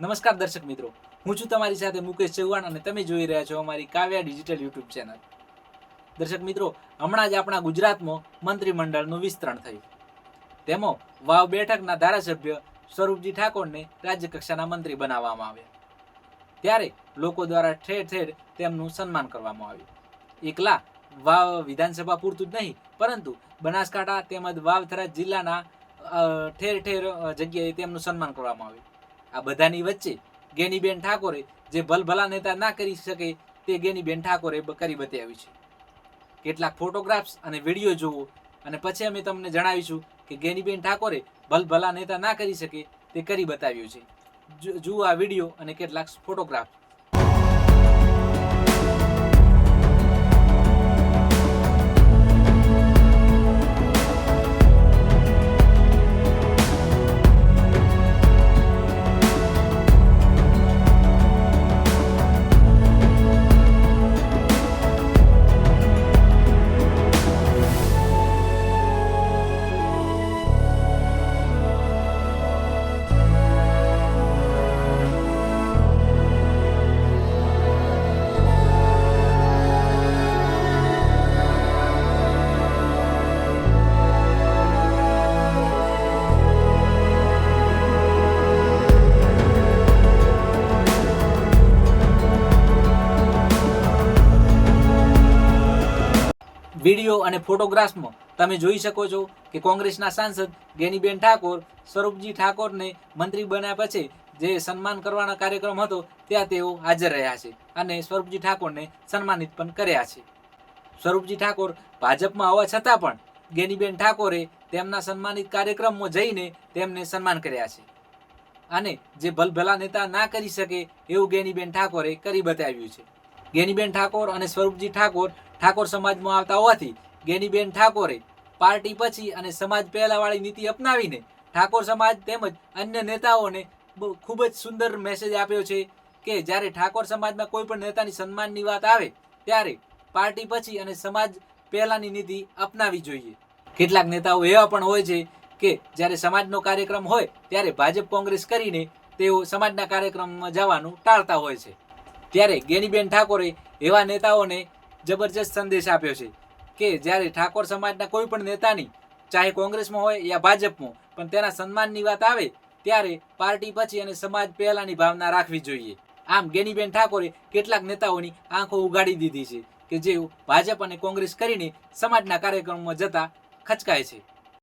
નમસ્કાર દર્શક મિત્રો. હું છું તમારી સાથે મુકેશ ચૌહાણ અને તમે જોઈ રહ્યા છો અમારી કાવ્યા ડિજિટલ યુટ્યુબ ચેનલ. દર્શક મિત્રો, હમણાં જ આપણા ગુજરાતમાં મંત્રીમંડળનું વિસ્તરણ થયું. તેમાં વાવ બેઠકના ધારાસભ્ય સ્વરૂપજી ઠાકોરને રાજ્ય કક્ષાના મંત્રી બનાવવામાં આવ્યા. ત્યારે લોકો દ્વારા ઠેર ઠેર તેમનું સન્માન કરવામાં આવ્યું. એકલા વાવ વિધાનસભા પૂરતું જ નહીં, પરંતુ બનાસકાંઠા તેમજ વાવથરા જિલ્લાના ઠેર ઠેર જગ્યાએ તેમનું સન્માન કરવામાં આવ્યું. આ બધાની વચ્ચે ગેનીબેન ઠાકોરે જે ભલભલા નેતા ના કરી શકે તે ગેનીબેન ઠાકોરે કરી બતાવ્યું છે. કેટલાક ફોટોગ્રાફ્સ અને વીડિયો જુઓ અને પછી અમે તમને જણાવીશું કે ગેનીબેન ઠાકોરે ભલભલા નેતા ના કરી શકે તે કરી બતાવ્યું છે. જુઓ આ વીડિયો અને કેટલાક ફોટોગ્રાફ. વીડિયો અને ફોટોગ્રાફ્સમાં તમે જોઈ શકો છો કે કોંગ્રેસના સાંસદ ગેનીબેન ઠાકોર, સ્વરૂપજી ઠાકોરને મંત્રી બન્યા પછી જે સન્માન કરવાનો કાર્યક્રમ હતો, ત્યાં તેઓ હાજર રહ્યા છે અને સ્વરૂપજી ઠાકોરને સન્માનિત પણ કર્યા છે. સ્વરૂપજી ઠાકોર ભાજપમાં હોવા છતાં પણ ગેનીબેન ઠાકોરે તેમના સન્માનિત કાર્યક્રમમાં જઈને તેમને સન્માન કર્યા છે. અને જે ભલભલા નેતા ના કરી શકે એવું ગેનીબેન ઠાકોરે કરી બતાવ્યું છે. ગેનીબેન ઠાકોર અને સ્વરૂપજી ઠાકોર ઠાકોર સમાજમાં આવતા હોવાથી ગેનીબેન ઠાકોરે પાર્ટી પછી અને સમાજ પહેલાવાળી નીતિ અપનાવીને ઠાકોર સમાજ તેમજ અન્ય નેતાઓને ખૂબ જ સુંદર મેસેજ આપ્યો છે કે જ્યારે ઠાકોર સમાજમાં કોઈ પણ નેતાની સન્માનની વાત આવે, ત્યારે પાર્ટી પછી અને સમાજ પહેલાની નીતિ અપનાવી જોઈએ. કેટલાક નેતાઓ એવા પણ હોય છે કે જ્યારે સમાજનો કાર્યક્રમ હોય, ત્યારે ભાજપ કોંગ્રેસ કરીને તેઓ સમાજના કાર્યક્રમમાં જવાનું ટાળતા હોય છે. ત્યારે ગેનીબેન ઠાકોરે એવા નેતાઓને જબરજસ્ત સંદેશ આપ્યો છે કે જ્યારે ઠાકોર સમાજના કોઈ પણ નેતાની, ચાહે કોંગ્રેસમાં હોય યા ભાજપમાં, પણ તેના સન્માનની વાત આવે, ત્યારે પાર્ટી પછી અને સમાજ પહેલાંની ભાવના રાખવી જોઈએ. આમ ગેનીબેન ઠાકોરે કેટલાક નેતાઓની આંખો ઉગાડી દીધી છે કે જેઓ ભાજપ અને કોંગ્રેસ કરીને સમાજના કાર્યક્રમમાં જતા ખચકાય છે.